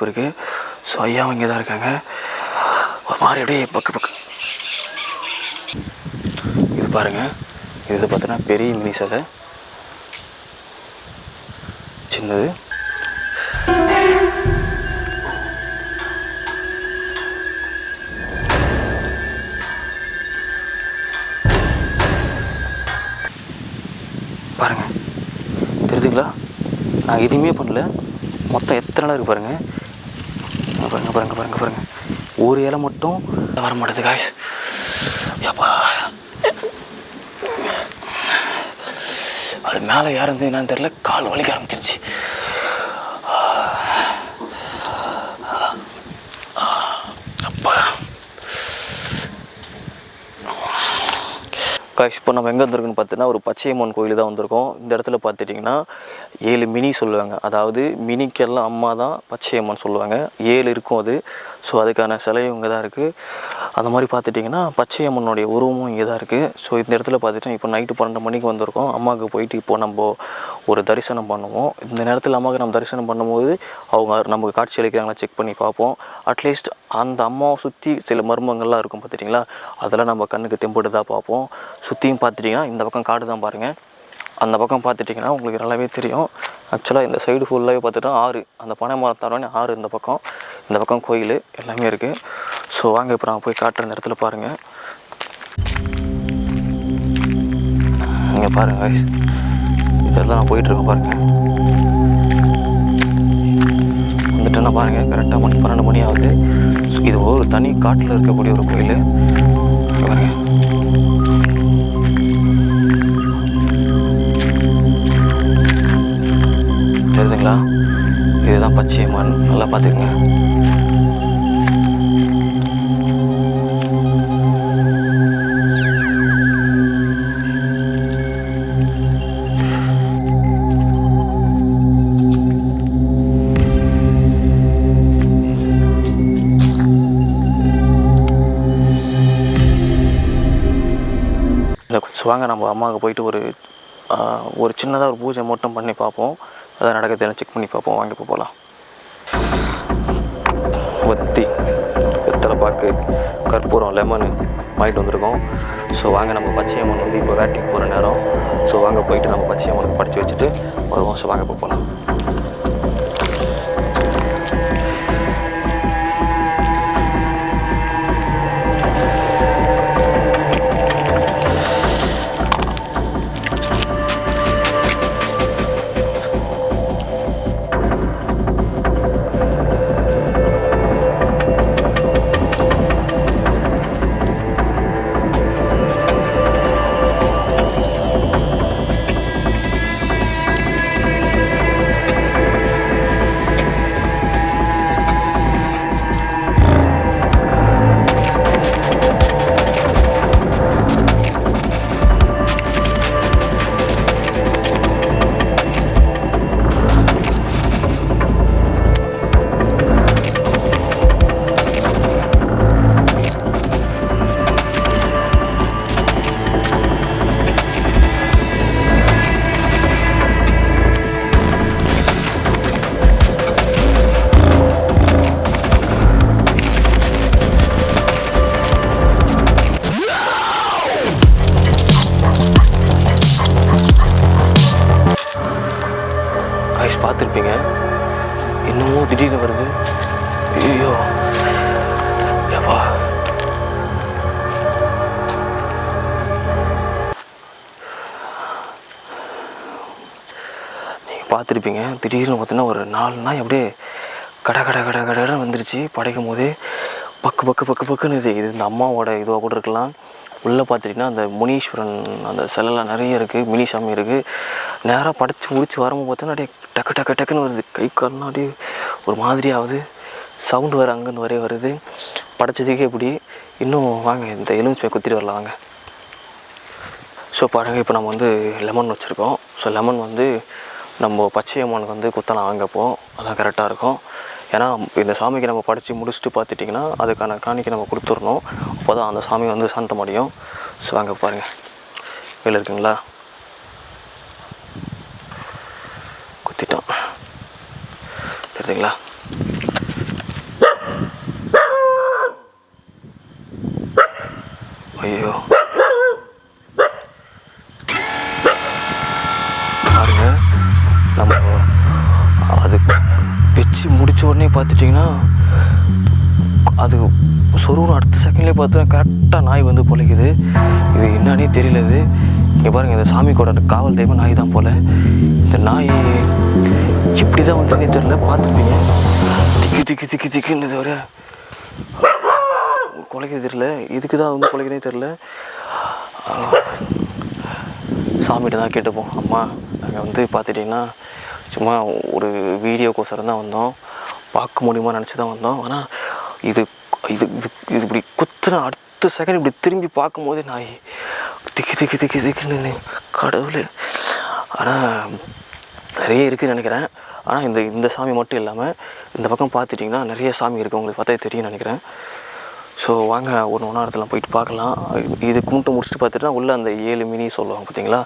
வாய்ப்பு இருக்குது ஸோ ஐயாவும் இங்கே தான் இருக்காங்க. ஒரு மாதிரி அப்படியே பக்கு பக்கு. இது பாருங்கள் இது பார்த்தோன்னா பெரிய மினி சதை. சின்னது. பாருங்க. தெரிஞ்சுங்களா நான் எதுவுமே பண்ணல. மொத்தம் எத்தனை நாள் இருக்கு பாருங்கள் பாருங்கள் பாருங்க பாருங்க பாருங்க பாருங்க. ஒரு இலை மட்டும். வர மாட்டேது காய்ஸ் எப்பா. அது மேலே யாருந்து என்னன்னு தெரியல கால் வலிக்க ஆரம்பிச்சிருச்சு. அப்பா. காய்ஸ் இப்போ நம்ம எங்கே வந்திருக்குன்னு பார்த்தீங்கன்னா ஒரு பச்சையம்மன் கோயில் தான் வந்திருக்கோம். இந்த இடத்துல பார்த்துட்டிங்கன்னா ஏழு மினி சொல்லுவாங்க. அதாவது மினிக்கெல்லாம் அம்மா தான் பச்சையம்மன் சொல்லுவாங்க. ஏழு இருக்கும் அது. ஸோ அதுக்கான சிலையும் இங்கே தான் இருக்குது அந்த மாதிரி பார்த்துட்டிங்கன்னா பச்சையம்மனுடைய உருவமும் இங்கே தான் இருக்குது ஸோ இந்த இடத்துல பார்த்துட்டோம் இப்போ நைட்டு பன்னெண்டு மணிக்கு வந்திருக்கோம். அம்மாவுக்கு போயிட்டு இப்போ நம்ம ஒரு தரிசனம் பண்ணுவோம். இந்த நேரத்தில் அம்மாவுக்கு நம்ம தரிசனம் பண்ணும்போது அவங்க நமக்கு காட்சி அளிக்கிறாங்களா செக் பண்ணி பார்ப்போம். அட்லீஸ்ட் அந்த அம்மாவை சுற்றி சில மர்மங்கள்லாம் இருக்கும் பார்த்துட்டிங்களா? அதெல்லாம் நம்ம கண்ணுக்கு தெம்புட்டு பார்ப்போம். சுற்றியும் பார்த்துட்டிங்கன்னா இந்த பக்கம் காடு தான் பாருங்கள் அந்த பக்கம் பார்த்துட்டிங்கன்னா உங்களுக்கு நல்லாவே தெரியும். ஆக்சுவலாக இந்த சைடு ஃபுல்லாகவே பார்த்துட்டோம் ஆறு. அந்த பனை மரம் ஆறு இந்த பக்கம். இந்த பக்கம் கோயில் எல்லாமே இருக்குது ஸோ வாங்க இப்போ நான் போய் காட்டுற இந்த இடத்துல பாருங்கள் இங்கே பாருங்கள் வயசு இதெல்லாம் நான் போயிட்டுருக்கேன் பாருங்கள் வந்துட்டேன்னா பாருங்கள் கரெக்டாக மணி பன்னெண்டு மணி ஆகுது. ஸோ இது ஒரு தனி காட்டில் இருக்கக்கூடிய ஒரு கோயில். பாருங்கள் தெரியுதுங்களா இதுதான் பச்சையம்மன். நல்லா பார்த்துக்குங்க. இந்த வாங்க நம்ம அம்மாவுக்கு போயிட்டு ஒரு ஒரு சின்னதாக ஒரு பூஜை மட்டும் பண்ணி பார்ப்போம். அதை நடக்கிறதெல்லாம் செக் பண்ணி பார்ப்போம். வாங்கி போகலாம் ஒத்தி வெத்தலை பாக்கு. கற்பூரம் லெமனு வாங்கிட்டு வந்திருக்கோம். ஸோ வாங்க நம்ம பச்சையம்மன் வந்து இப்போ வேட்டைக்கு போகிற நேரம். ஸோ வாங்க போயிட்டு நம்ம பச்சையம்மனுக்கு படித்து வச்சுட்டு வருவோம். ஸோ வாங்க இப்போ போகலாம் பார்த்துருப்பீங்க. திடீர்னு பார்த்தீங்கன்னா ஒரு நாலு நாய் அப்படியே கட கட கட கடன்னு வந்துருச்சு. படைக்கும் போதே பக்கு பக்கு பக்கு பக்குன்னு இது. இது இந்த அம்மாவோட இதுவாக கூட இருக்கலாம் உள்ளே பார்த்துட்டிங்கன்னா அந்த முனீஸ்வரன் அந்த சிலைலாம் நிறைய இருக்குது மினி சாமி இருக்குது நேராக படைச்சி முடிச்சு வரும்போது பார்த்தோன்னா அப்படியே டக்கு டக்கு டக்குன்னு வருது. கை கால்லாம் அப்படியே ஒரு மாதிரி ஆகுது. சவுண்டு வர அங்கேருந்து வரே வருது. படைச்சதுக்கே இப்படி. இன்னும் வாங்க இந்த எலுமிச்சை குத்திட்டு வரலாம். வாங்க. ஸோ பாருங்கள் இப்போ நம்ம வந்து லெமன் வச்சுருக்கோம். ஸோ லெமன் வந்து நம்ம பச்சையம்மனுக்கு வந்து குத்தலாம் வாங்கப்போம் அதான் கரெக்டாக இருக்கும். ஏன்னா இந்த சாமிக்கு நம்ம படித்து முடிச்சுட்டு பார்த்துட்டிங்கன்னா அதுக்கான காணிக்கை நம்ம கொடுத்துடணும். அப்போ தான் அந்த சாமி வந்து சாந்தம் அடையும். ஸோ வாங்க பாருங்கள் வெளில இருக்குங்களா? குத்திட்டோம் தெரியுதுங்களா ஐயோ. உடனே பார்த்துட்டிங்கன்னா அது சொருவன் அடுத்த செகண்ட்லேயே பார்த்தா கரெக்டாக நாய் வந்து பொழைக்குது. இது என்னன்னே தெரியல இது. இங்கே பாருங்கள் இந்த சாமி கூட காவல் தெய்வம் நாய் தான் போல். இந்த நாய் எப்படி தான் வந்துன்னே தெரில பார்த்துருப்பீங்க. திக்கு திக்கு திக்கு திக்குன்னு தவிர குலைக்கிறது தெரில இதுக்கு தான் வந்து குலைக்கிறதே தெரில சாமிகிட்ட தான் கேட்டுப்போம். அம்மா நாங்கள் வந்து பார்த்துட்டிங்கன்னா சும்மா ஒரு வீடியோக்கோசரம் தான் வந்தோம். பார்க்க முடியுமா நினச்சி தான் வந்தோம். ஆனால் இது இது இது இது இப்படி குத்துன அடுத்த செகண்ட் இப்படி திரும்பி பார்க்கும்போதே நான் திக்கி திக்கி திக்கி திக்குன்னு கடவுள். ஆனால் நிறைய இருக்குதுன்னு நினைக்கிறேன். ஆனால் இந்த இந்த சாமி மட்டும் இல்லாமல் இந்த பக்கம் பார்த்துட்டிங்கன்னா நிறைய சாமி இருக்குது உங்களுக்கு பார்த்தா தெரியும்னு நினைக்கிறேன். ஸோ வாங்க ஒன்று ஒன்றா இடத்துல போயிட்டு பார்க்கலாம். இது கும்பிட்டு முடிச்சுட்டு பார்த்துட்டா உள்ளே அந்த ஏழு மினி சொல்லுவாங்க பார்த்தீங்களா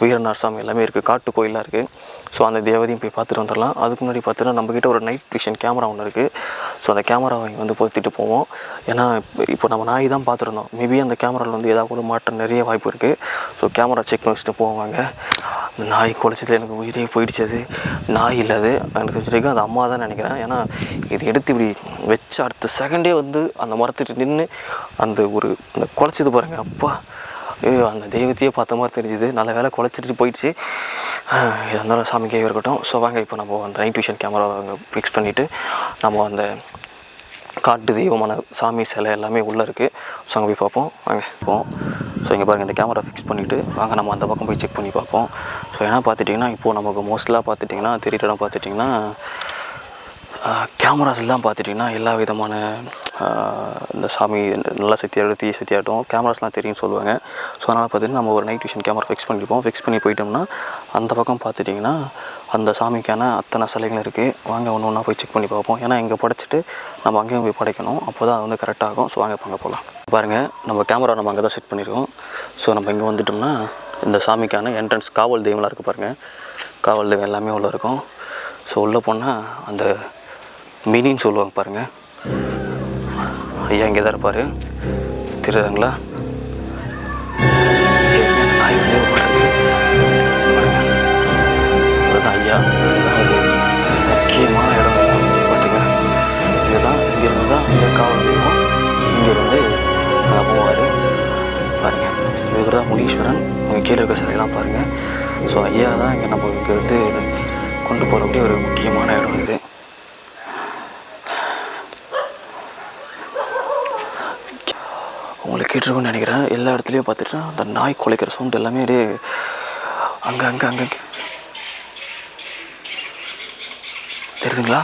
வீரநார் சாமி எல்லாமே இருக்குது காட்டு கோயிலாக இருக்குது ஸோ அந்த தேவதையும் போய் பார்த்துட்டு வந்துடலாம். அதுக்கு முன்னாடி பார்த்தீங்கன்னா நம்மக்கிட்ட ஒரு நைட் விஷன் கேமரா ஒன்று இருக்குது ஸோ அந்த கேமராவை வாங்கி வந்து பொருத்திட்டு போவோம். ஏன்னா இப்போ- இப்போ நம்ம நாய் தான் பார்த்துருந்தோம். மேபி அந்த கேமராவில் வந்து ஏதாவது கூட மாற்றம் நிறைய வாய்ப்பு இருக்குது ஸோ கேமரா செக் பண்ணி வச்சுட்டு போவாங்க அந்த நாய் குலைச்சதுல எனக்கு உயிரே போயிடுச்சது அது. நாய் இல்லை அது. எனக்கு தெரிஞ்சிருக்கு அது அம்மா தான் நினைக்கிறேன். ஏன்னா இது எடுத்து இப்படி வச்சு அடுத்த செகண்டே வந்து அந்த மரத்துட்டு நின்று அந்த ஒரு அந்த குலைச்சது பாருங்க. அப்பா ஐயோ அந்த தெய்வத்தையே பார்த்த மாதிரி தெரிஞ்சுது. நல்ல வேலை குலைச்சிட்டு போயிடுச்சு. இது இருந்தாலும் சாமிக்கே இருக்கட்டும். ஸோ வாங்க இப்போ நம்ம அந்த நைட் விஷன் கேமராவை அங்கே ஃபிக்ஸ் பண்ணிவிட்டு நம்ம அந்த காட்டு தெய்வமான சாமி சிலை எல்லாமே உள்ளே இருக்குது ஸோ அங்கே போய் பார்ப்போம். வாங்க போவோம் ஸோ இங்கே பாருங்கள் இந்த கேமரா ஃபிக்ஸ் பண்ணிவிட்டு வாங்க நம்ம அந்த பக்கம் போய் செக் பண்ணி பார்ப்போம். ஸோ ஏன்னா பார்த்துட்டிங்கன்னா இப்போது நமக்கு மோஸ்ட்லாக பார்த்துட்டிங்கன்னா தெரியிற பார்த்துட்டிங்கன்னா கேமராஸ்லாம் பார்த்துட்டிங்கன்னா எல்லா விதமான இந்த சாமி நல்லா சக்தியாகட்டும் தீய சக்தியாகட்டும் கேமராஸ்லாம் தெரியும்னு சொல்லுவாங்க. ஸோ அதனால் பார்த்திங்கன்னா நம்ம ஒரு நைட் விஷன் கேமரா ஃபிக்ஸ் பண்ணியிருப்போம் ஃபிக்ஸ் பண்ணி போயிட்டோம்னா அந்த பக்கம் பார்த்துட்டிங்கன்னா அந்த சாமிக்கான அத்தனை சிலைகள் இருக்குது வாங்க ஒன்று ஒன்றா போய் செக் பண்ணி பார்ப்போம். ஏன்னா இங்கே படைச்சிட்டு நம்ம அங்கேயும் போய் படைக்கணும். அப்போ தான் அது வந்து கரெக்டாக ஆகும். ஸோ வாங்க அங்கே போகலாம் பாருங்கள் நம்ம கேமரா நம்ம அங்கே தான் செட் பண்ணியிருக்கோம் ஸோ நம்ம இங்கே வந்துட்டோம்னா இந்த சாமிக்கான என்ட்ரன்ஸ் காவல் தெய்வம்லாம் இருக்குது பாருங்கள் காவல் தெய்வம் எல்லாமே உள்ளே இருக்கும். ஸோ உள்ளே போனால் அந்த மினின்னு சொல்லுவாங்க பாருங்கள் ஐயா இங்கே தான் இருப்பார். தெரியுதுங்களா? ஏற்கனவே அந்த நாய் வந்து உட்கார்ந்திருக்கு. இதுதான் ஐயா. இதுதான் ஒரு முக்கியமான இடம் இதுதான் பார்த்தீங்கன்னா இதுதான். இங்கேருந்து தான் இங்கே காவல் தெய்வம் இங்கேருந்து அங்கே போவார். பாருங்கள் இதுக்கு தான் முனீஸ்வரன். உங்கள் கீழே இருக்க சிலையெல்லாம் பாருங்கள் ஸோ ஐயா தான் இங்கே நம்ம இங்கே வந்து கொண்டு போகக்கூடிய ஒரு முக்கியமான இடம் இது. உங்களுக்கு கேட்டிருக்கும்னு நினைக்கிறேன். எல்லா இடத்துலையும் பார்த்துட்டா அந்த நாய் குலைக்கிற சவுண்ட் எல்லாமே அப்படியே அங்கே அங்கே அங்கே தெரியுதுங்களா?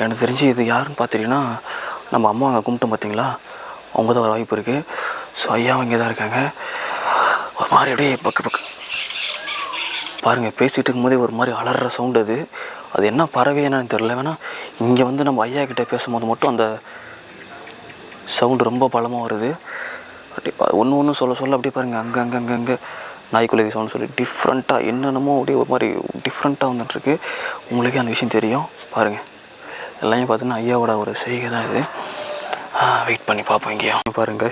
எனக்கு தெரிஞ்சு இது யாருன்னு பார்த்துட்டீங்கன்னா நம்ம அம்மா அங்கே கும்பிட்டோம் பார்த்தீங்களா? அவங்க தான் ஒரு வாய்ப்பு இருக்குது ஸோ ஐயா இங்கே தான் இருக்காங்க. ஒரு மாதிரி அப்படியே பக்கு பக்கு. பாருங்கள் பேசிகிட்டு இருக்கும்போதே ஒரு மாதிரி அலற சவுண்டு அது. அது என்ன பறவை என்னன்னு தெரில வேணால் இங்கே வந்து நம்ம ஐயா கிட்டே பேசும்போது மட்டும் அந்த சவுண்டு ரொம்ப பலமாக வருது. ஒன்று ஒன்று சொல்ல சொல்ல அப்படியே பாருங்கள் அங்கே அங்கே அங்கே அங்கே. நாய்க்குலவி சவுண்ட் சொல்லி டிஃப்ரெண்ட்டாக என்னென்னமோ அப்படியே ஒரு மாதிரி டிஃப்ரெண்ட்டாக வந்துட்டுருக்கு. உங்களுக்கே அந்த விஷயம் தெரியும். பாருங்கள் எல்லாமே பார்த்தீங்கன்னா ஐயாவோட ஒரு செய்கை தான் இது. வெயிட் பண்ணி பார்ப்போம் இங்கேயும். பாருங்க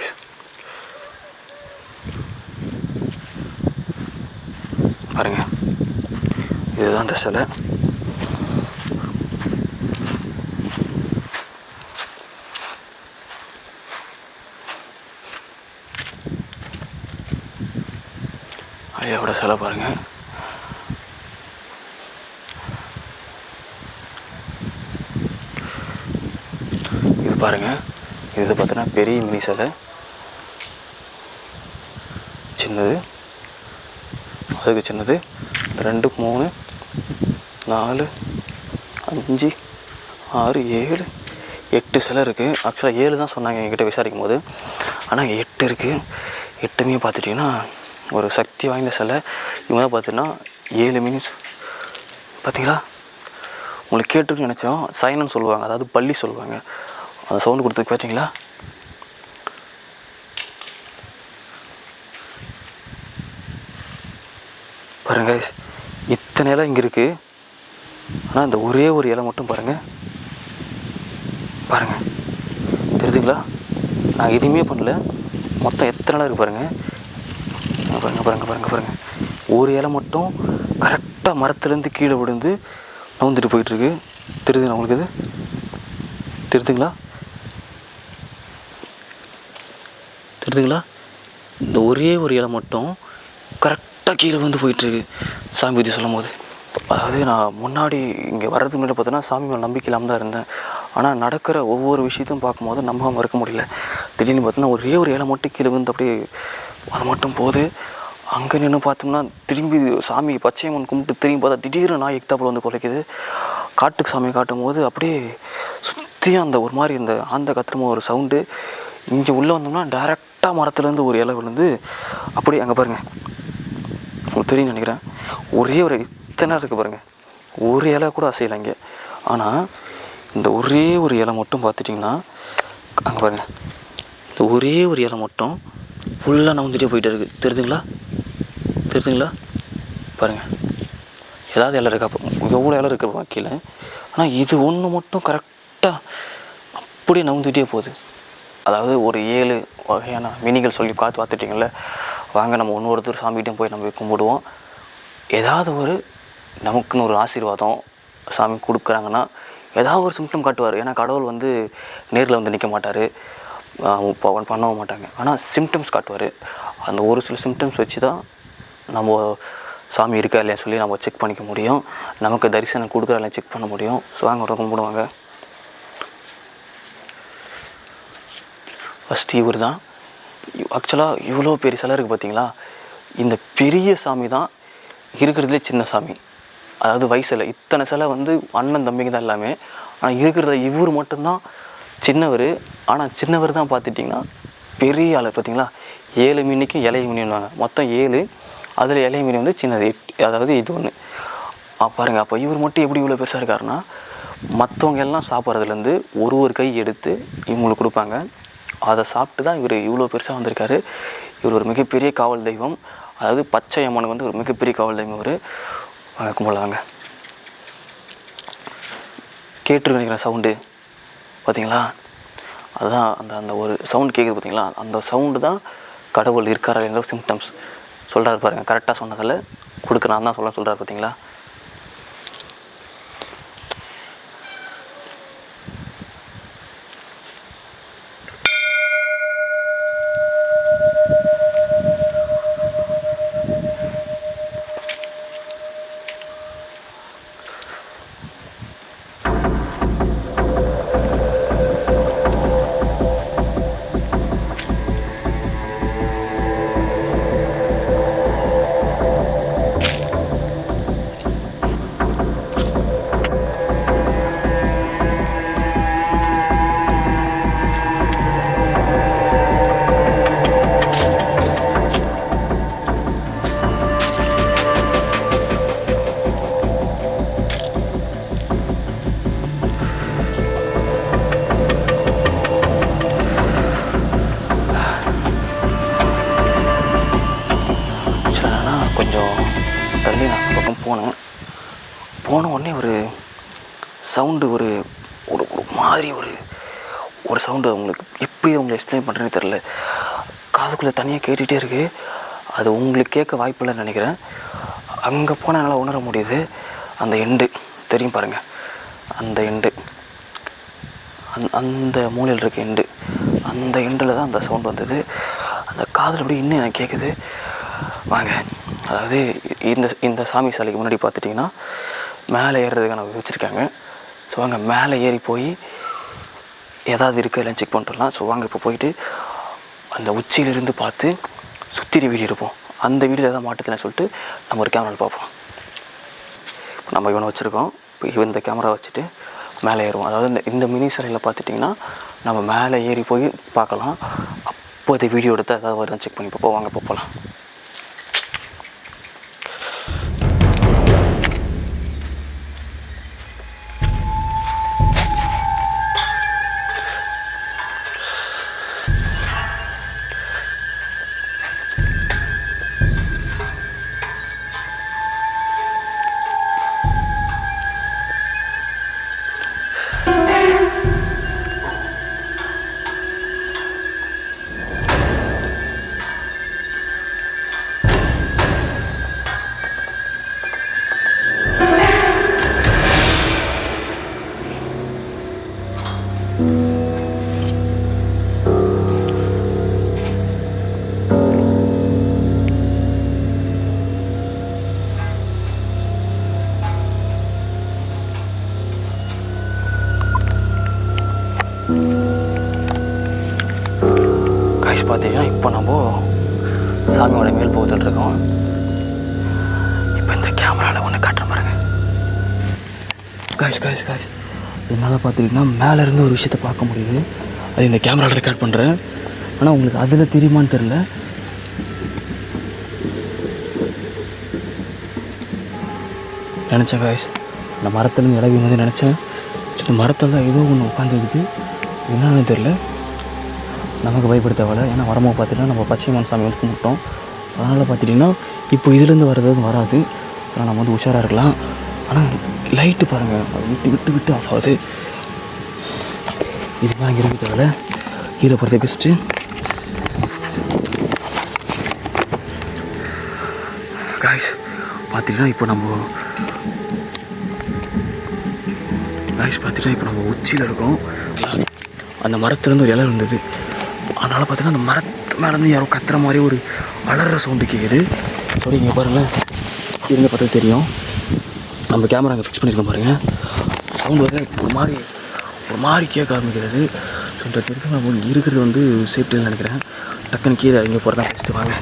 பாருங்கள் இதுதான் அந்த சிலை ஐயாவோட சிலை பாருங்கள் இது பாருங்கள் இது பார்த்தீங்கன்னா பெரிய மினி சிலை. சின்னது. அதுக்கு சின்னது. ரெண்டு மூணு நாலு அஞ்சு ஆறு ஏழு எட்டு சிலை இருக்குது ஆக்சுவலாக ஏழு தான் சொன்னாங்க என்கிட்ட விசாரிக்கும் போது ஆனால் எட்டு இருக்குது எட்டுமே பார்த்துட்டிங்கன்னா ஒரு சக்தி வாய்ந்த சிலை. இவங்க தான் பார்த்தீங்கன்னா ஏழு மினிட்ஸ் பார்த்தீங்களா? உங்களுக்கு கேட்டுருக்குன்னு நினச்சோம். சைனன்னு சொல்லுவாங்க. அதாவது பள்ளி சொல்லுவாங்க. அந்த சவுண்டு கொடுத்ததுக்கு பார்த்தீங்களா பாருங்க இத்தனை இலை இங்கே இருக்குது ஆனால் இந்த ஒரே ஒரு இலை மட்டும் பாருங்கள் பாருங்கள் தெரிஞ்சுங்களா நான் எதுவுமே பண்ணல. மொத்தம் எத்தனை இலை இருக்குது பாருங்கள் பாருங்கள் பாருங்கள் பாருங்கள் பாருங்கள் ஒரு இலை மட்டும் கரெக்டாக மரத்துலேருந்து கீழே விழுந்து நவுந்துட்டு போயிட்டுருக்கு. தெரியுதுங்களா உங்களுக்கு இது? தெரியுதுங்களா? தெரியுதுங்களா? இந்த ஒரே ஒரு இலை மட்டும் கரெக்டாக கீழே வந்து போயிட்டுருக்கு. சாமி பற்றி சொல்லும் போது அதாவது நான் முன்னாடி இங்கே வர்றதுக்கு முன்னாடி பார்த்தோன்னா சாமி மேலே நம்பிக்கை இல்லாமல் தான் இருந்தேன். ஆனால் நடக்கிற ஒவ்வொரு விஷயத்தையும் பார்க்கும்போது நம்பாமல் இருக்க முடியல. திடீர்னு பார்த்தோன்னா ஒரே ஒரு இலை மட்டும் கீழே வந்து அப்படியே அது மட்டும் போது அங்கே நின்று பார்த்தோம்னா திரும்பி சாமி பச்சையம்மன் கும்பிட்டு திரும்பி பார்த்தா திடீர்னு நாய் எக்தாப்பில் வந்து குலைக்குது. காட்டுக்கு சாமி காட்டும் போது அப்படியே சுற்றியும் அந்த ஒரு மாதிரி இந்த ஆந்த கத்திரமா ஒரு சவுண்டு இங்கே உள்ளே வந்தோம்னா டேரெக்டாக மரத்துலேருந்து ஒரு இலை விழுந்து அப்படியே அங்கே பாருங்கள் உங்களுக்கு தெரியும் நினைக்கிறேன். ஒரே ஒரு இத்தனை இருக்குது பாருங்கள் ஒரு இலை கூட அசையலை இங்கே. ஆனால் இந்த ஒரே ஒரு இலை மட்டும் பார்த்துட்டிங்கன்னா அங்கே பாருங்கள் இந்த ஒரே ஒரு இலை மட்டும் ஃபுல்லாக நவுந்துட்டே போயிட்டே இருக்குது தெரிதுங்களா? தெரிதுங்களா? பாருங்கள் ஏதாவது இலை இருக்கா எவ்வளோ இலை இருக்கிற கீழே. ஆனால் இது ஒன்று மட்டும் கரெக்டாக அப்படியே நவுந்துட்டே போகுது. அதாவது ஒரு ஏழு வகையான மீனிகள் சொல்லி பார்த்து பார்த்துட்டிங்களே வாங்க நம்ம ஒன்று ஒருத்தர் சாமிகிட்டையும் போய் நம்ம கும்பிடுவோம். ஏதாவது ஒரு நமக்குன்னு ஒரு ஆசீர்வாதம் சாமி கொடுக்குறாங்கன்னா ஏதாவது ஒரு சிம்டம் காட்டுவார். ஏன்னா கடவுள் வந்து நேரில் வந்து நிற்க மாட்டார். பவன் பண்ணவும் மாட்டாங்க. ஆனால் சிம்டம்ஸ் காட்டுவார். அந்த ஒரு சில சிம்டம்ஸ் வச்சு தான் நம்ம சாமி இருக்கா இல்லையா சொல்லி நம்ம செக் பண்ணிக்க முடியும். நமக்கு தரிசனம் கொடுக்குறா இல்லையா செக் பண்ண முடியும். ஸோ அங்கே கும்பிடுவாங்க ஃபஸ்ட்டு இவர் தான் ஆக்சுவலாக இவ்வளோ பெரிய சிலை இருக்குது பார்த்தீங்களா இந்த பெரிய சாமி தான் இருக்கிறதுலே சின்ன சாமி. அதாவது வயசில் இத்தனை சிலை வந்து அண்ணன் தம்பிங்க தான் எல்லாமே. ஆனால் இருக்கிறத இவர் மட்டும்தான் சின்னவர் ஆனால் சின்னவர் தான் பார்த்துட்டிங்கன்னா பெரிய ஆள் பார்த்தீங்களா? ஏழு மீனுக்கும் இலைய மீனுவாங்க மொத்தம் ஏழு. அதில் இலைய மீன் வந்து சின்னது. எட்டு அதாவது இது ஒன்று பாருங்கள் அப்போ இவர் மட்டும் எப்படி இவ்வளோ பெருசாக இருக்காருன்னா மற்றவங்க எல்லாம் சாப்பிட்றதுலேருந்து ஒரு ஒரு கை எடுத்து இவங்களுக்கு கொடுப்பாங்க. அதை சாப்பிட்டு தான் இவர் இவ்வளோ பெருசாக வந்திருக்காரு. இவர் ஒரு மிகப்பெரிய காவல் தெய்வம். அதாவது பச்சை அம்மனுக்கு வந்து ஒரு மிகப்பெரிய காவல் தெய்வம் அவர் கும்பலாங்க கேட்டு சவுண்டு. பார்த்தீங்களா? அதுதான் அந்த அந்த ஒரு சவுண்ட் கேட்குது பார்த்தீங்களா? அந்த சவுண்டு தான் கடவுள் இருக்காரா என்ற சிம்டம்ஸ் சொல்கிறாரு பாருங்கள் கரெக்டாக சொன்னதில் கொடுக்க நான் தான் சொல்ல சொல்கிறார் பார்த்தீங்களா? சவுண்டு ஒரு ஒரு ஒரு மாதிரி ஒரு ஒரு சவுண்டு உங்களுக்கு எப்படி உங்களை எக்ஸ்பிளைன் பண்ணுறேன்னு தெரில காதுக்குள்ளே தனியாக கேட்டுகிட்டே இருக்குது அது உங்களுக்கு கேட்க வாய்ப்பில்லைன்னு நினைக்கிறேன். அங்கே போனால் என்னால் உணர முடியுது. அந்த எண்டு தெரியும் பாருங்கள் அந்த எண்டு அந் அந்த மூலையில் இருக்க எண்டு அந்த எண்டில் தான் அந்த சவுண்டு வந்தது. அந்த காதில் அப்படி இன்னும் எனக்கு கேட்குது வாங்க. அதாவது இந்த இந்த சாமி சிலைக்கு முன்னாடி பார்த்துட்டிங்கன்னா மேலே ஏறுறதுக்கான வச்சுருக்காங்க. ஸோ அங்கே மேலே ஏறி போய் ஏதாவது இருக்குது எல்லாம் செக் பண்ணிட்டுலாம் ஸோ வாங்க இப்போ போயிட்டு அந்த உச்சியிலிருந்து பார்த்து சுத்திரி வீடு எடுப்போம். அந்த வீடியோ எதாவது மாட்டுதுன்னு சொல்லிட்டு நம்ம ஒரு கேமராவில் பார்ப்போம். இப்போ நம்ம இவனை வச்சுருக்கோம். இப்போ இவன் இந்த கேமரா வச்சுட்டு மேலே ஏறுவோம். அதாவது இந்த இந்த மினி சிலையில் பார்த்துட்டிங்கன்னா நம்ம மேலே ஏறி போய் பார்க்கலாம். அப்போ இந்த வீடியோ எடுத்து ஏதாவது வருதுன்னு செக் பண்ணி பார்ப்போம். வாங்க போகலாம் என்னால் பார்த்துக்கிட்டிங்கன்னா மேலே இருந்து ஒரு விஷயத்தை பார்க்க முடியுது. அது இந்த கேமராவில் ரெக்கார்ட் பண்ணுறேன் ஆனால் உங்களுக்கு அதில் தெரியுமான்னு தெரில நினச்சேன் காய்ஸ் இந்த மரத்துலேருந்து இறங்கி வந்து நினச்சேன். சரி மரத்தில் தான் ஏதோ ஒன்று உட்காந்துருக்குது என்னன்னு தெரில நமக்கு பயப்பட தேவையில்ல ஏன்னா வரமாக பார்த்துட்டா நம்ம பச்சைமான் சாமி வந்து கும்பிட்டோம். அதனால் பார்த்துட்டிங்கன்னா இப்போ இதுலேருந்து வர்றது வராது. ஆனால் நம்ம வந்து உஷாராக இருக்கலாம். ஆனால் லைட்டு பாருங்கள் விட்டு விட்டு விட்டு ஆஃப் ஆகுது. இதுதான் இருக்கிறதால கீழே போகிறது பெஸ்ட்டு காய்ஸ் பார்த்துட்டிங்கன்னா இப்போ நம்ம காய்ஸ் பார்த்துட்டா இப்போ நம்ம உச்சியில் இருக்கோம். அந்த மரத்துலேருந்து ஒரு இலை இருந்தது அதனால் பார்த்தீங்கன்னா அந்த மரத்து மேலேருந்து யாரோ கத்துற மாதிரி ஒரு அலற சவுண்டு கேட்குது சரி இங்கே பாருங்களேன். இருந்து பார்த்தா தெரியும். நம்ம கேமரா அங்கே ஃபிக்ஸ் பண்ணியிருக்கோம் பாருங்கள் சவுண்டு வந்து ஒரு மாதிரி ஒரு மாதிரி கேட்க ஆரம்பிக்கிறது. ஸோ இந்த இடத்துல இருக்கிறது வந்து சேஃப்டின்னு நினைக்கிறேன். டக்குன்னு கீழே இறங்கி போகிறதா ஃபஸ்ட்டு வாங்க.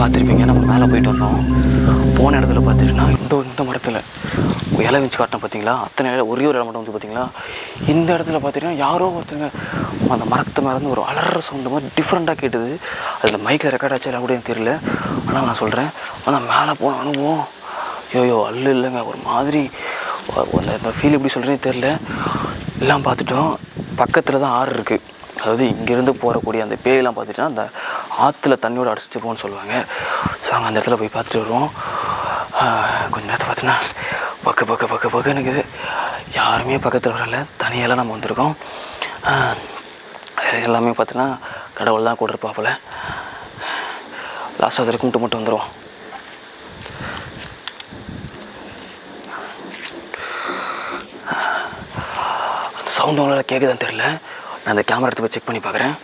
பார்த்துருப்பீங்க. நம்ம மேலே போயிட்டு வந்தோம். போன இடத்துல பார்த்துட்டுனா இந்த இந்த மரத்தில் இலை வச்சு காட்டினோம் பார்த்தீங்களா? அத்தனை இலை ஒரே ஒரு இலை மட்டும் வந்து பார்த்தீங்களா? இந்த இடத்துல பார்த்துட்டிங்கன்னா யாரோ ஒருத்தங்க அந்த மரத்து மேலேருந்து ஒரு அலற சவுண்டு மாதிரி டிஃப்ரெண்ட்டாக கேட்டுது. அதில் மைக்கில் ரெக்கார்ட் ஆச்சு இல்லை கூட தெரியல. ஆனால் நான் சொல்கிறேன் ஆனால் மேலே போன அனுபவம் ஐயோ அல்லு இல்லைங்க. ஒரு மாதிரி அந்த இந்த ஃபீல் எப்படி சொல்கிறேன்னு தெரில எல்லாம் பார்த்துட்டோம். பக்கத்தில் தான் ஆறு இருக்குது அதாவது இங்கேருந்து போகக்கூடிய அந்த பேயெல்லாம் பார்த்துட்டா அந்த ஆற்றுல தண்ணியோடு அடிச்சுட்டு போகணும்னு சொல்லுவாங்க. ஸோ அங்கே அந்த இடத்துல போய் பார்த்துட்டு வருவோம். கொஞ்ச நேரத்தை பார்த்தீங்கன்னா பக்கு பக்கு பக்கு பக்குன்னு இருக்குது. யாருமே பக்கத்தில் வரல. தனியெல்லாம் நம்ம வந்திருக்கோம். அது எல்லாமே பார்த்தீங்கன்னா கடவுள் தான் கூட இருப்பாப்புல. லாஸ்ட் அதில் கும்பிட்டு மட்டும் வந்துடுவோம் அந்த சவுண்ட் உங்களால் கேட்குதான்னு தெரில நான் அந்த கேமரா எடுத்து போய் செக் பண்ணி பார்க்குறேன்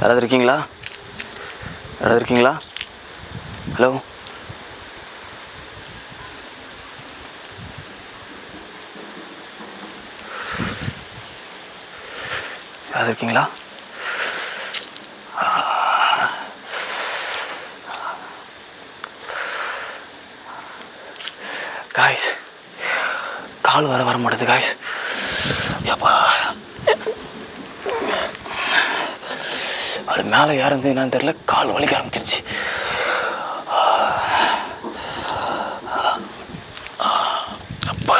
யாராவது இருக்கீங்களா? யாராவது இருக்கீங்களா? ஹலோ? யாராவது இருக்கீங்களா? காய்ஸ் கால் வர வர மாட்டேது காய்ஸ் அது மேலே யாருந்து என்னன்னு தெரியல கால் வலிக்க ஆரம்பிச்சிருச்சு. அப்பா.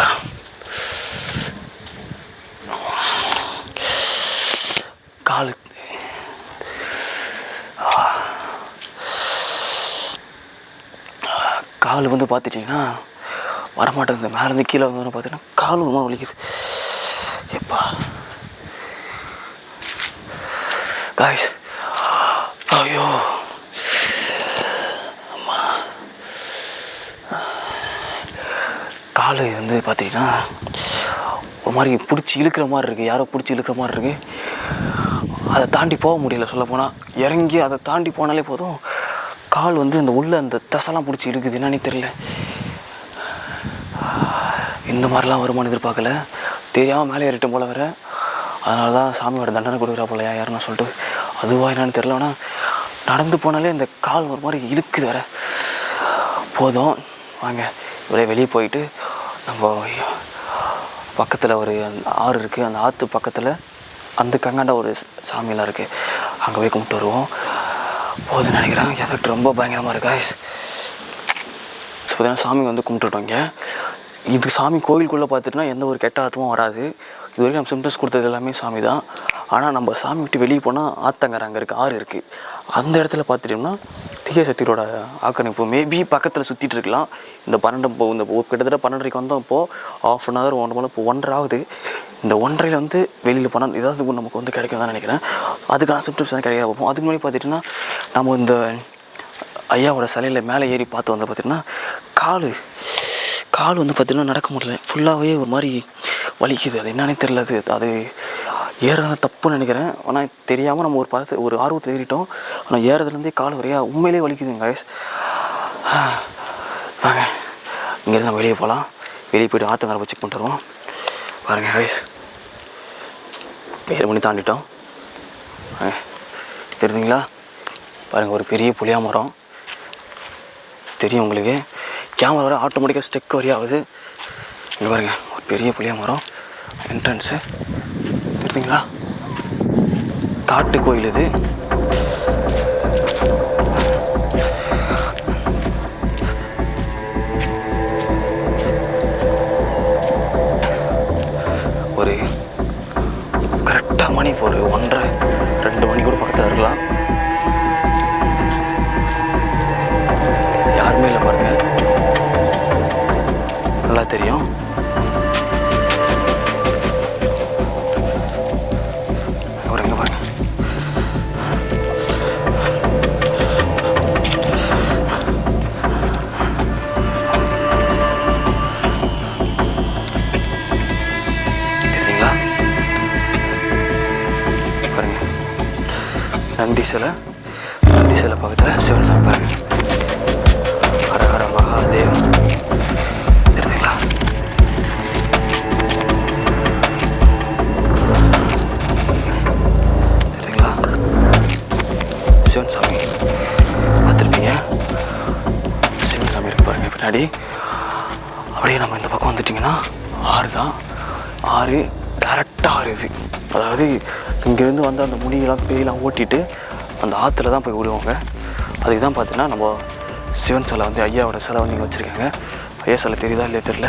கால். கால் வந்து பார்த்துட்டிங்கன்னா வரமாட்டேங்குது. மேலேருந்து கீழே வந்து பார்த்தீங்கன்னா கால் ஒரு வலிக்குது. எப்பா. காய்ஸ் கால் வந்து பார்த்தீங்கன்னா ஒரு மாதிரி பிடிச்சி இழுக்கிற மாதிரி இருக்குது யாரோ பிடிச்சி இழுக்கிற மாதிரி இருக்குது அதை தாண்டி போக முடியல சொல்லப்போனால் இறங்கி அதை தாண்டி போனாலே போதும். கால் வந்து அந்த உள்ள அந்த தசைலாம் பிடிச்சி இழுக்குது. என்னன்னு தெரியல. இந்த மாதிரிலாம் வருமானு எதிர்பார்க்கல. தெரியாமல் மேலே ஏறிட்டும் போல வர அதனால தான் சாமியோட தண்டனை கொடுக்குறா போலையா யாருன்னு சொல்லிட்டு. அதுவாக என்னன்னு தெரியல ஆனால் நடந்து போனாலே இந்த கால் ஒரு மாதிரி இழுக்குது வர போதும். வாங்க. இவ்வளோ வெளியே போயிட்டு நம்ம பக்கத்தில் ஒரு ஆறு இருக்குது அந்த ஆற்று பக்கத்தில் அந்த கங்காண்ட ஒரு சாமியெலாம் இருக்குது அங்கே போய் கும்பிட்டு வருவோம். போதும்னு நினைக்கிறேன். எஃபெக்ட் ரொம்ப பயங்கரமாக இருக்கா ஸோ இதெல்லாம் சாமி வந்து கும்பிட்டுட்டோங்க இது சாமி கோயிலுக்குள்ளே பார்த்துட்டுனா எந்த ஒரு கெட்ட ஆத்துவும் வராது. இது வரைக்கும் நம்ம சிம்டம்ஸ் கொடுத்தது எல்லாமே சாமி தான் ஆனால் நம்ம சாமி விட்டு வெளியே போனால் ஆத்தங்கரை அங்கே இருக்குது ஆறு இருக்குது அந்த இடத்துல பார்த்துட்டோம்னா தீய சக்தியோட ஆக்கிரமிப்பு. மேபி பக்கத்தில் சுற்றிட்டு இருக்கலாம். இந்த பன்னெண்டு இப்போ இந்த கிட்டத்தட்ட பன்னெண்டரைக்கு வந்தோம் இப்போது ஆஃப் அன் ஹவர் ஒன் இப்போ ஒன்றரை ஆகுது. இந்த ஒன்றரையில் வந்து வெளியில் போனால் ஏதாவது நமக்கு வந்து கிடைக்கும் தான் நினைக்கிறேன். அதுக்கான சிம்டம்ஸ் தான் கிடைக்காது பார்ப்போம் அதுக்கு முன்னாடி பார்த்துட்டிங்கன்னா நம்ம இந்த ஐயாவோட சிலையில் மேலே ஏறி பார்த்து வந்து பார்த்திங்கன்னா கால் கால் வந்து பார்த்திங்கன்னா நடக்க முடியல. ஃபுல்லாகவே ஒரு மாதிரி வலிக்குது. அது என்னன்னே தெரில அது அது ஏறுறது தப்புன்னு நினைக்கிறேன். ஆனால் தெரியாமல் நம்ம ஒரு பார்த்து ஒரு ஆர்வத்தில் ஏறிட்டோம். ஆனால் ஏறதுலேருந்தே கால் வரையா உண்மையிலே வலிக்குதுங்க guys. வாங்க இங்கேருந்து நம்ம வெளியே போகலாம் வெளியே போய்ட்டு ஆத்தங்கரை செக் பண்ணிட்டு வருவோம். பாருங்கள் guys. ஏழு மணி தாண்டிட்டோம். வாங்க. தெரியுதுங்களா? பாருங்கள் ஒரு பெரிய புளியா மரம். தெரியும் உங்களுக்கு. கேமரா வர ஆட்டோமேட்டிக்காக ஸ்டெக் வரி ஆகுது. இங்கே பாருங்கள் ஒரு பெரிய புளியா மரம். என்ட்ரன்ஸு தெரியுதுங்களா காட்டு கோயில் இது. ஒரு கரெக்டாக மணி இப்போ ஒரு ஒன்றரை ரெண்டு மணி கூட பக்கத்தில் இருக்கலாம். யாருமே இல்லை பாருங்க. நல்லா தெரியும். சிலை. நந்தி சிலை பக்கத்தில் சிவன் சாமி பாருங்க ஹர மகாதேவ் தெரியுதுங்களா சிவன் சாமி. பார்த்துருப்பீங்க? சிவன் சாமி இருக்கு பாருங்க பின்னாடி. அப்படியே நம்ம இந்த பக்கம் வந்துட்டிங்கன்னா ஆறு தான். ஆறு டேரெக்டாக ஆறு இது. அதாவது இங்கேருந்து வந்து அந்த முடியெல்லாம் பேயெல்லாம் ஓட்டிட்டு அந்த ஆற்றுல தான் போய் விடுவாங்க அதுக்கு தான் பார்த்தீங்கன்னா நம்ம சிவன் சிலை வந்து ஐயாவோட சிலை வந்து இங்கே வச்சுருக்காங்க. ஐயா சிலை தெரியுதா இல்லையா தெரில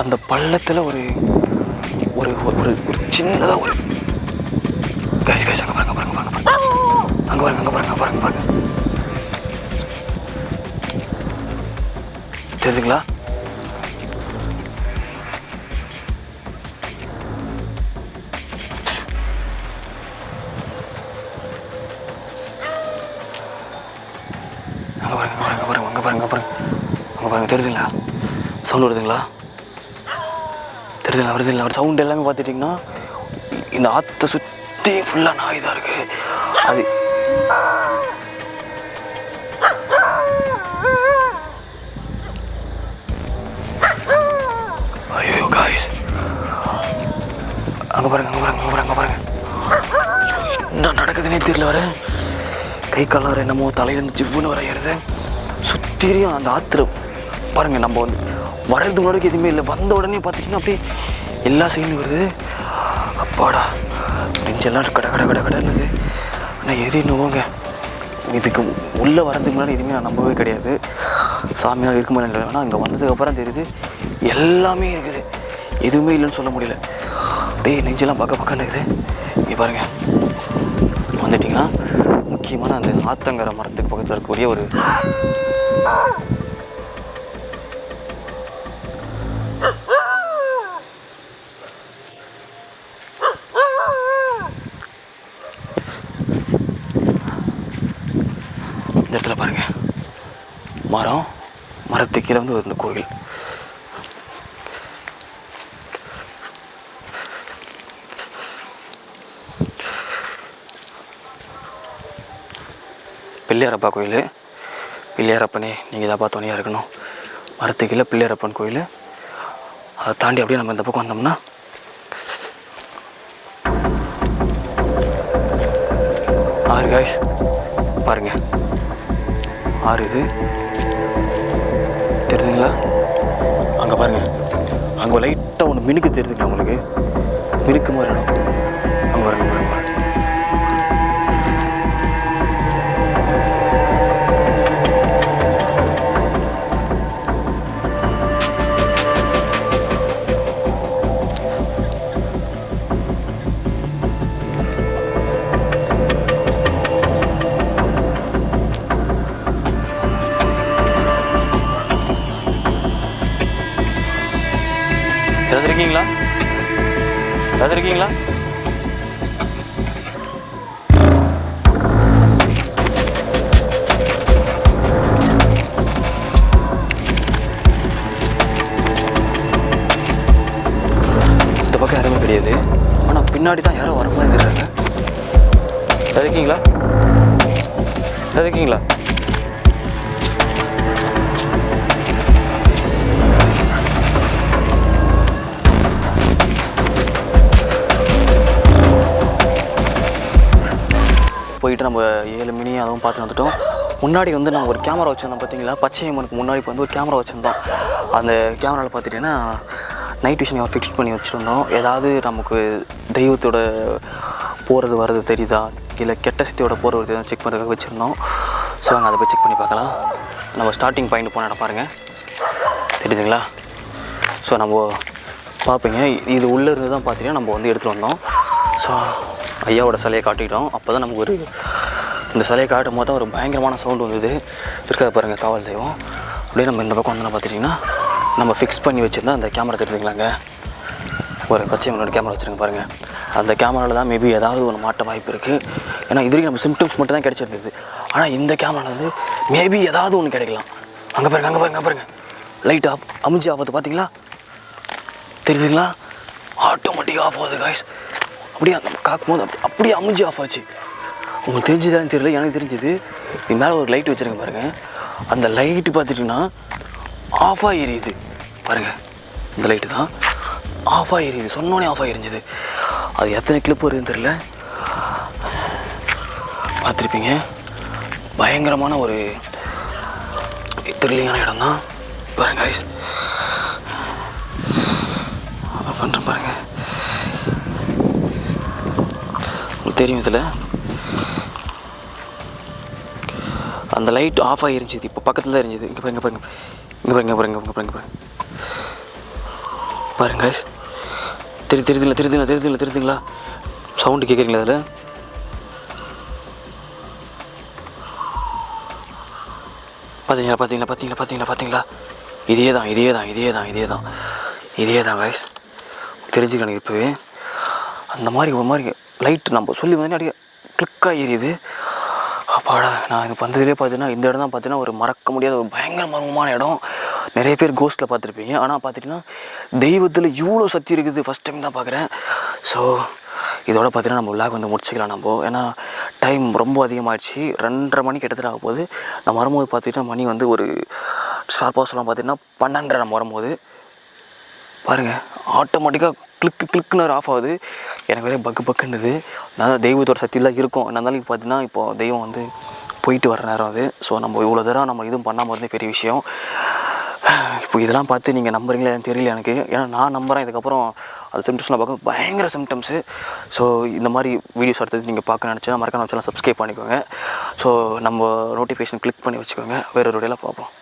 அந்த பள்ளத்தில் ஒரு ஒரு ஒரு ஒரு சின்னதாக ஒரு கைஸ் கைஸ் அங்கே பாருங்க பாருங்க பாருங்க பாருங்க அங்கே பாருங்க அங்கே பாருங்க பாருங்க பாருங்க தெரியுதுங்களா அங்கே பாருங்க அங்கே பாருங்க அங்கே பாருங்க அங்கே பாருங்க அங்கே பாருங்க தெரியுதுங்களா சவுண்ட் வருதுங்களா தெரியுதுங்களா வருதுங்களா ஒரு சவுண்ட் எல்லாமே பார்த்துட்டிங்கன்னா இந்த ஆற்றை சுற்றி ஃபுல்லாக நாய் தான் இருக்குது அது ஐயோ காய்ஸ் அங்கே பாருங்க அங்கே பாருங்க அங்கே பாருங்க அங்கே பாருங்க. என்ன நடக்குதுன்னே தெரியல வர கை காலார் என்னமோ தலையிலேருந்து ஜிவ்வுன்னு வர ஏறுது. அந்த ஆற்றுல பாருங்க நம்ம வந்து வர்றதுக்கு முன்னாடி எதுவுமே இல்லை. வந்த உடனே பார்த்தீங்கன்னா அப்படியே எல்லா சைடும் வருது. அப்பாடா. நெஞ்செல்லாம் கட கட கட கடன்னுது. ஆனால் எது இன்னுவோங்க இதுக்கு உள்ளே வரதுக்கு முன்னாடி எதுவுமே நான் நம்பவே கிடையாது. சாமியாக இருக்குமா இல்லை ஆனால் அங்கே வந்ததுக்கப்புறம் தெரியுது எல்லாமே இருக்குது. எதுவுமே இல்லைன்னு சொல்ல முடியல. அப்படியே நெஞ்செல்லாம் பக்க பக்கம் இருக்குது. இங்கே பாருங்கள் வந்துட்டிங்கன்னா முக்கியமான அந்த ஆத்தங்கர மரத்துக்கு பக்கத்தில் இருக்கக்கூடிய ஒரு இந்த இடத்துல பாருங்கள் மரம் மரத்துக்கு கீழே வந்து ஒரு இந்த கோவில். பிள்ளையாரப்பா கோயில். பிள்ளையாரப்பனே நீங்கள் தான் துணையாக இருக்கணும் மரத்துக்கு கீழே பிள்ளையாரப்பன் கோயில். அதை தாண்டி அப்படியே நம்ம இந்த பக்கம் வந்தோம்னா ஆறு காய்ஸ் பாருங்கள் ஆறு இது தெரியுதுங்களா அங்கே பாருங்கள் அங்கே லைட்டாக ஒன்று மினுக்கு தெரியுதுங்களா உங்களுக்கு? மினுக்கு மாதிரி இடம். யாராவது இருக்கீங்களா இந்த முன்னாடி வந்து நம்ம ஒரு கேமரா வச்சுருந்தோம் பார்த்தீங்களா? பச்சையம்மனுக்கு முன்னாடி இப்போ வந்து ஒரு கேமரா வச்சுருந்தோம். அந்த கேமராவில் பார்த்துட்டீங்கன்னா நைட் விஷன் ஃபிக்ஸ் பண்ணி வச்சுருந்தோம். ஏதாவது நமக்கு தெய்வத்தோட போகிறது வர்றது தெரியுதா? இல்லை கெட்ட சக்தியோட போகிறது வருது செக் பண்ணுறதுக்காக வச்சுருந்தோம். ஸோ நாங்கள் அதை போய் செக் பண்ணி பார்க்கலாம். நம்ம ஸ்டார்டிங் பாயிண்ட் போன இடம் பாருங்கள் தெரியுதுங்களா? ஸோ நம்ம பார்ப்பீங்க. இது உள்ளே இருந்து தான் பார்த்தீங்கன்னா நம்ம வந்து எடுத்துகிட்டு வந்தோம். ஸோ ஐயாவோட சிலையை காட்டிட்டோம். அப்போ தான் நமக்கு ஒரு இந்த சிலையை காட்டும் போது தான் ஒரு பயங்கரமான சவுண்டு வந்தது. இருக்கிறத பாருங்கள் காவல் தெய்வம். அப்படியே நம்ம இந்த பக்கம் வந்தோம்னா பார்த்துட்டிங்கன்னா நம்ம ஃபிக்ஸ் பண்ணி வச்சுருந்தா அந்த கேமரா தெரிஞ்சுக்கலாங்க ஒரு பச்சை மண்ணோட கேமரா வச்சுருங்க பாருங்கள் அந்த கேமராவில் தான் மேபி ஏதாவது ஒரு மாட்ட வாய்ப்பு இருக்குது ஏன்னா இது நம்ம சிம்டம்ஸ் மட்டும் தான் கிடச்சிருந்தது. ஆனால் இந்த கேமராவில் வந்து மேபி ஏதாவது ஒன்று கிடைக்கலாம். அங்கே பாருங்க அங்கே பாருங்க அங்கே பாருங்க. லைட் ஆஃப் அமிஞ்சி ஆஃப் ஆகுது பார்த்தீங்களா தெரியுதுங்களா? ஆட்டோமேட்டிக்காக ஆஃப் ஆகுது காய்ஸ் அப்படியே அந்த காக்கும் போது அப்படியே அமிஞ்சு ஆஃப் ஆச்சு. உங்களுக்கு தெரிஞ்சதான்னு தெரியல எனக்கு தெரிஞ்சது. இது மேலே ஒரு லைட் வச்சுருங்க பாருங்கள் அந்த லைட்டு பார்த்துட்டிங்கன்னா ஆஃபாக எரியுது. பாருங்கள் இந்த லைட்டு தான். ஆஃபாக எரியுது. சொன்னோன்னே ஆஃபாக எரிஞ்சுது. அது எத்தனை கிளிப் வருதுன்னு தெரியல. பார்த்துருப்பீங்க. பயங்கரமான ஒரு த்ரில்லிங்கான இடம் தான். பாருங்க ஐஸ் பண்ணுறேன் பாருங்கள் உங்களுக்கு தெரியும் இதில். அந்த லைட் ஆஃப் ஆகிருந்துச்சு இப்போ பக்கத்தில் தான் இருந்துச்சு. இங்கே பாருங்க பாருங்க. இங்கே பாருங்க பாருங்க இங்கே பாருங்க பாருங்க. பாருங்க திரு தெரி திருதுங்களா திருதுங்களா திருதுங்களா சவுண்டு கேட்குறீங்களா அதில் பார்த்தீங்களா பார்த்தீங்களா பார்த்தீங்களா பார்த்தீங்களா பார்த்தீங்களா இதே தான் இதே தான் இதே தான் இதே தான். இதே தான் கைஸ் தெரிஞ்சுக்கணும் இப்போவே. அந்த மாதிரி ஒரு மாதிரி லைட் நம்ம சொல்லி வந்து அப்படியே கிளிக்காக எரியுது அப்பாடா நான் இது வந்ததுலேயே பார்த்தீங்கன்னா இந்த இடம் தான் பார்த்தீங்கன்னா ஒரு மறக்க முடியாத ஒரு பயங்கர மர்மமான இடம். நிறைய பேர் கோஸ்ட்டில் பார்த்துருப்பீங்க. ஆனால் பார்த்துட்டிங்கன்னா தெய்வத்தில் இவ்வளோ சக்தி இருக்குது. ஃபஸ்ட் டைம் தான் பார்க்குறேன் ஸோ இதோட பார்த்தீங்கன்னா நம்ம விளாக் வந்து முடிச்சுக்கலாம் நம்ம. ஏன்னா டைம் ரொம்ப அதிகமாகிடுச்சு ரெண்டரை மணி கிட்டத்தட்ட ஆக போகுது. நம்ம வரும்போது பார்த்துக்கிட்டா மணி வந்து ஒரு ஷார்ப்பாக சொல்லலாம் பார்த்தீங்கன்னா பன்னெண்டரை நம்ம வரும்போது. பாருங்கள் ஆட்டோமேட்டிக்காக கிளிக்கு ஒரு ஆஃப் ஆகுது. எனக்கு வேறு பக்கு பக்குன்னுது நான் தெய்வத்தோட சக்தியெலாம் இருக்கும். என்ன இருந்தாலும் இப்போ பார்த்தீங்கன்னா இப்போ தெய்வம் வந்து போயிட்டு வர நேரம் அது. ஸோ நம்ம இவ்வளோ தூரம் நம்ம இதுவும் பண்ணாமல் இருந்தே பெரிய விஷயம். இப்போ இதெல்லாம் பார்த்து நீங்கள் நம்புறீங்களா எனக்கு தெரியல எனக்கு. ஏன்னா நான் நம்புகிறேன் இதுக்கப்புறம் அந்த சிம்டம்ஸ்லாம் பார்க்க பயங்கர சிம்டம்ஸு ஸோ இந்த மாதிரி வீடியோஸ் அடுத்தது நீங்கள் பார்க்க நினச்சா மறக்காம வச்சுலாம் சப்ஸ்கிரைப் பண்ணிக்கோங்க. ஸோ நம்ம நோட்டிஃபிகேஷன் கிளிக் பண்ணி வச்சுக்கோங்க. வேறு ஒரு வீடியோவில் பார்ப்போம்.